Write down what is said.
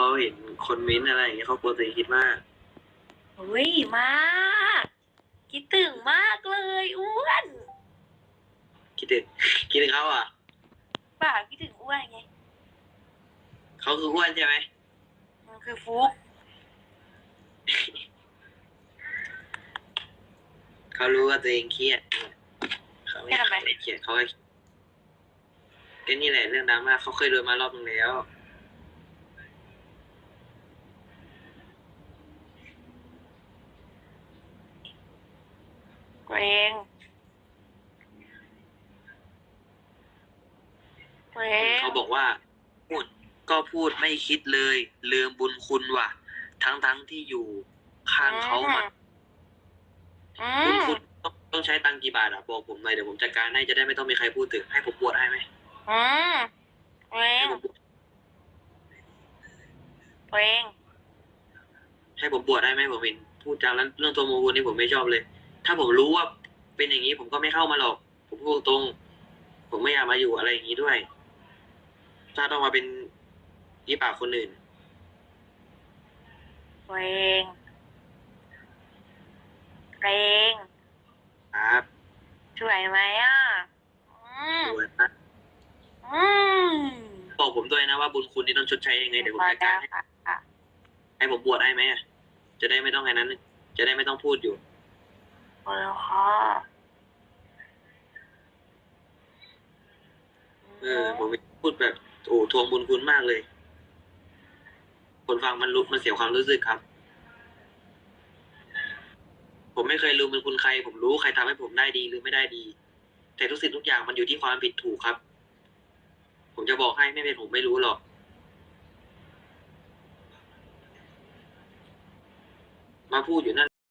เขาเห็นคนเม้นต์อะไรอย่างเงี้ยเขากลัวตัวเองคิดมากเฮ้ยมาก คิดถึงมากเลยอ้วนคิดถึงคิดถึงเขาอะป่าคิดถึงอ้วนไงเขาคืออ้วนใช่ไหมมันคือฟุกเขารู้ว่าตัวเองเครียดเขาไม่ไม่เครียดเขาก็ก็นี่แหละเรื่องดราม่าเขาเคยโดนมารอบนึงแล้ว ตัวเองตัวเองเขาบอกว่า พูดก็พูดไม่คิดเลย ลืมบุญคุณว่ะ ทั้งทั้งๆที่อยู่ข้างเขามาอืบุญมคุณต้องต้องใช้ตังค์กี่บาทอะบอกผมหน่อยเดี๋ยวผมจัดการให้จะได้ไม่ต้องมีใครพูดถึงให้ผมบวชให้ไหมอืมตัวเอให้งผมบวชตัวเองให้ผมบวชได้ไหมผมเห็นพูดจาแล้วเรื่องตัวโมกุลนี่ผมไม่ชอบเลย ถ้าผมรู้ว่าเป็นอย่างนี้ผมก็ไม่เข้ามาหรอก ผมพูดตรงๆผมไม่อยากมาอยู่อะไรอย่างนี้ด้วย ถ้าต้องมาเป็นยี่ปากคนอื่นตัวเองตัวเองครับสวยไหมอะอืมสวยนะอืมบอกผมด้วยนะว่าบุญคุณนี่ต้องชดใช้ยังไงเดี๋ยวผมจัดการให้ค่ะค่ะให้ผมบวชได้ไหมอะจะได้ไม่ต้องไงนั้น จะได้ไม่ต้องพูดอยู่ โอ้ยค่ะเออผมพูดแบบโอ้ทวงบุญคุณมากเลย คนฟังมันรู้มันเสียความรู้สึกครับ ผมไม่เคยลืมบุญคุณใคร ผมรู้ใครทำให้ผมได้ดีหรือไม่ได้ดี แต่ทุกสิ่งทุกอย่างมันอยู่ที่ความผิดถูกครับ ผมจะบอกให้ไม่เป็นผมไม่รู้หรอกมาพูดอยู่นั่น